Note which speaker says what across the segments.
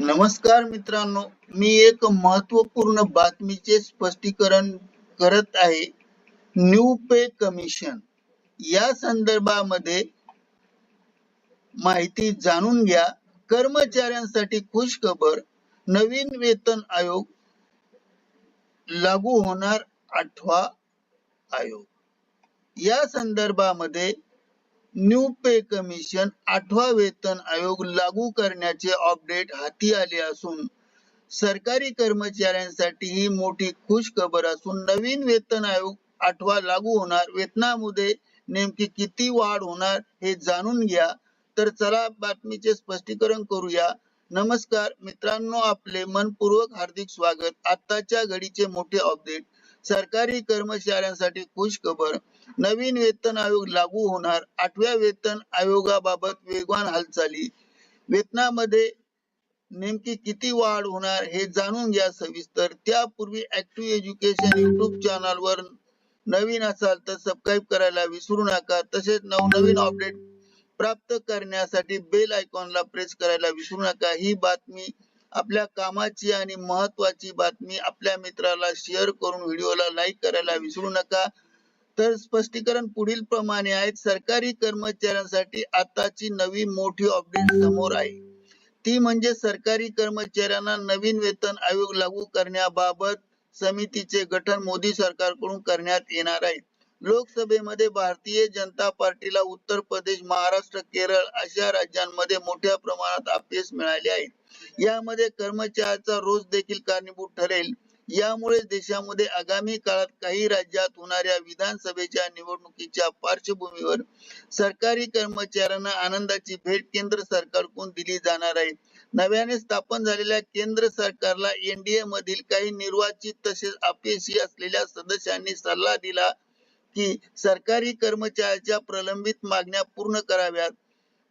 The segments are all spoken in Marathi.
Speaker 1: नमस्कार मित्रांनो मी एक महत्त्वपूर्ण बातमीचे स्पष्टीकरण करत आहे. New pay commission. या संदर्भामध्ये माहिती जाणून घ्या. कर्मचाऱ्यांसाठी खुश खबर नवीन वेतन आयोग लागू होणार आठवा आयोग. या संदर्भामध्ये न्यू पे कमिशन आठवा वेतन आयोग लागू करण्याचे अपडेट हाती आले असून सरकारी कर्मचाऱ्यांसाठी ही मोठी खुश खबर असून नवीन वेतन आयोग आठवा लागू होणार. वेतनामध्ये नेमकी किती वाढ होणार हे जाणून घ्या. तर चला बातमीचे स्पष्टीकरण करूया. नमस्कार मित्रांनो आपले मनपूर्वक हार्दिक स्वागत. आताच्या घडीचे मोठे अपडेट सरकारी कर्मचाऱ्यांसाठी खुश खबर नवीन वेतन आयोग लागू होणार. आठव्या वेतन आयोगाबाबत वेगवान हालचाली. वेतनामध्ये नेमकी किती वाढ होणार हे जाणून घ्या सविस्तर. त्यापूर्वी ऍक्टिव्ह एज्युकेशन युट्यूब चॅनल वर नवीन असाल तर सबस्क्राईब करायला विसरू नका. तसेच नवनवीन अपडेट प्राप्त करण्यासाठी बेल आयकॉनला प्रेस करायला विसरू नका. ही बातमी आपल्या कामाची आणि महत्वाची बातमी आपल्या मित्राला शेअर करून व्हिडिओला लाईक करायला विसरू नका. तर स्पष्टीकरण पुढील प्रमाणे आहेत सरकारी कर्मचाऱ्यांसाठी आताची नवी मोठी अपडेट समोर आहे. ती म्हणजे सरकारी कर्मचाऱ्यांना नवीन वेतन आयोग लागू करण्याबाबत समितीचे गठन मोदी सरकारकडून करण्यात येणार आहे. लोकसभेमध्ये भारतीय जनता पार्टीला उत्तर प्रदेश महाराष्ट्र केरळ अशा राज्यांमध्ये मोठ्या प्रमाणात अपयश मिळाले आहे यामध्ये कर्मचाऱ्याचा रोज देखील कारणीभूत ठरेल. यामुळे देशामध्ये आगामी काळात काही राज्यात होणाऱ्या विधानसभेच्या निवडणुकीच्या पार्श्वभूमीवर सरकारी कर्मचाऱ्यांना आनंदाची भेट केंद्र सरकारकडून दिली जाणार आहे. नव्याने स्थापन झालेल्या केंद्र सरकारला एनडीए मधील काही निर्वाचित तसेच अपयशी असलेल्या सदस्यांनी सल्ला दिला की सरकारी कर्मचाऱ्याच्या प्रलंबित मागण्या पूर्ण कराव्यात.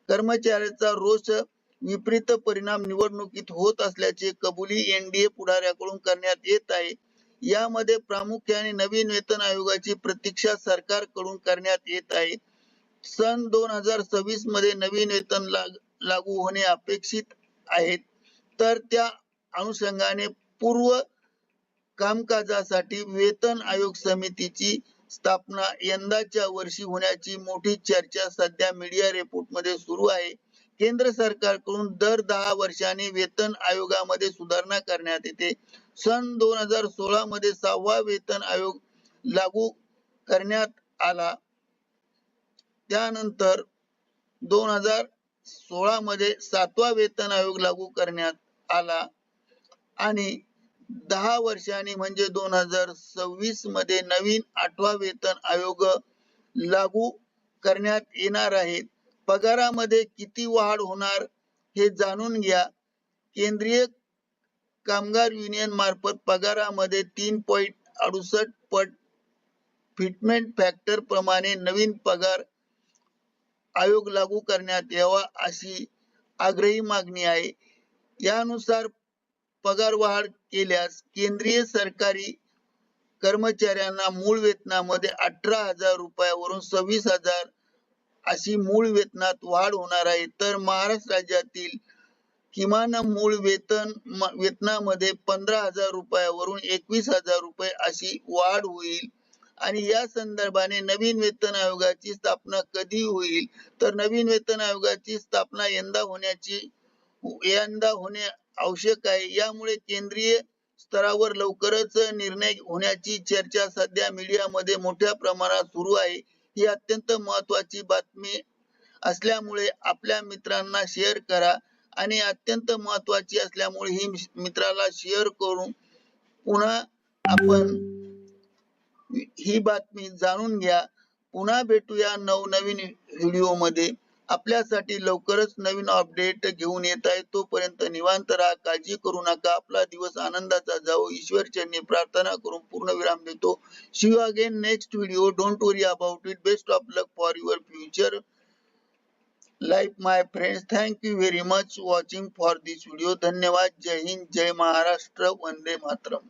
Speaker 1: कर्मचाऱ्याचा रोष विपरीत परिणाम निवडणुकीत होत असल्याचे कबुली एनडीए पुढाऱ्याकडून करण्यात येत आहे. यामध्ये प्रामुख्याने नवीन वेतन आयोगाची प्रतीक्षा सरकारकडून करण्यात येत आहे. सन दोन हजार सव्वीसमध्ये नवीन वेतन लागू होणे अपेक्षित आहेत. तर त्या अनुषंगाने पूर्व कामकाजासाठी वेतन आयोग समितीची स्थापना यंदाच्या वर्षी होण्याची मोठी चर्चा सध्या मीडिया रिपोर्टमध्ये सुरू आहे. केंद्र सरकारकडून दर दहा वर्षांनी वेतन आयोगामध्ये सुधारणा करण्यात येते. सन दोन हजार सोळा मध्ये सहावा वेतन आयोग लागू करण्यात आला. त्यानंतर दोन हजार सोळा मध्ये सातवा वेतन आयोग लागू करण्यात आला. आणि दहा वर्षांनी म्हणजे दोन हजार सव्वीसमध्ये नवीन आठवा वेतन आयोग लागू करण्यात येणार आहेत पगारामध्ये किती वाढ होणार हे जाणून घ्या. केंद्रीय कामगार युनियन मार्फत पगारामध्ये तीन पॉईंट अडुसष्ट पट फिटमेंट फॅक्टर प्रमाणे नवीन पगार आयोग लागू करण्यात यावा अशी आग्रही मागणी आहे. यानुसार पगार वाढ केल्यास केंद्रीय सरकारी कर्मचाऱ्यांना मूळ वेतनामध्ये अठरा हजार रुपयावरून सव्वीस हजार अशी मूळ वेतनात वाढ होणार आहे. तर महाराष्ट्र राज्यातील किमान मूळ वेतन वेतनामध्ये पंधरा हजार रुपयावरून एकवीस हजार रुपये अशी वाढ होईल. आणि या संदर्भाने नवीन वेतन आयोगाची स्थापना कधी होईल? तर नवीन वेतन आयोगाची स्थापना यंदा होण्याची यंदा होणे आवश्यक आहे. यामुळे केंद्रीय स्तरावर लवकरच निर्णय होण्याची चर्चा सध्या मीडियामध्ये मोठ्या प्रमाणात सुरू आहे. ही अत्यंत महत्वाची बातमी असल्यामुळे आपल्या मित्रांना शेअर करा आणि अत्यंत महत्वाची असल्यामुळे ही मित्राला शेअर करून पुन्हा आपण ही बातमी जाणून घ्या. पुन्हा भेटूया नवनवीन व्हिडिओमध्ये. आपल्यासाठी लवकरच नवीन अपडेट घेऊन येत आहे. तोपर्यंत निवांत राहा काळजी करू नका. आपला दिवस आनंदाचा जाऊ ईश्वर चरणी प्रार्थना करून पूर्ण विराम देतो. Shiv again next video don't worry about it best of luck for your future life my friends thank you very much watching for this video धन्यवाद. जय हिंद. जय महाराष्ट्र. वंदे मातरम.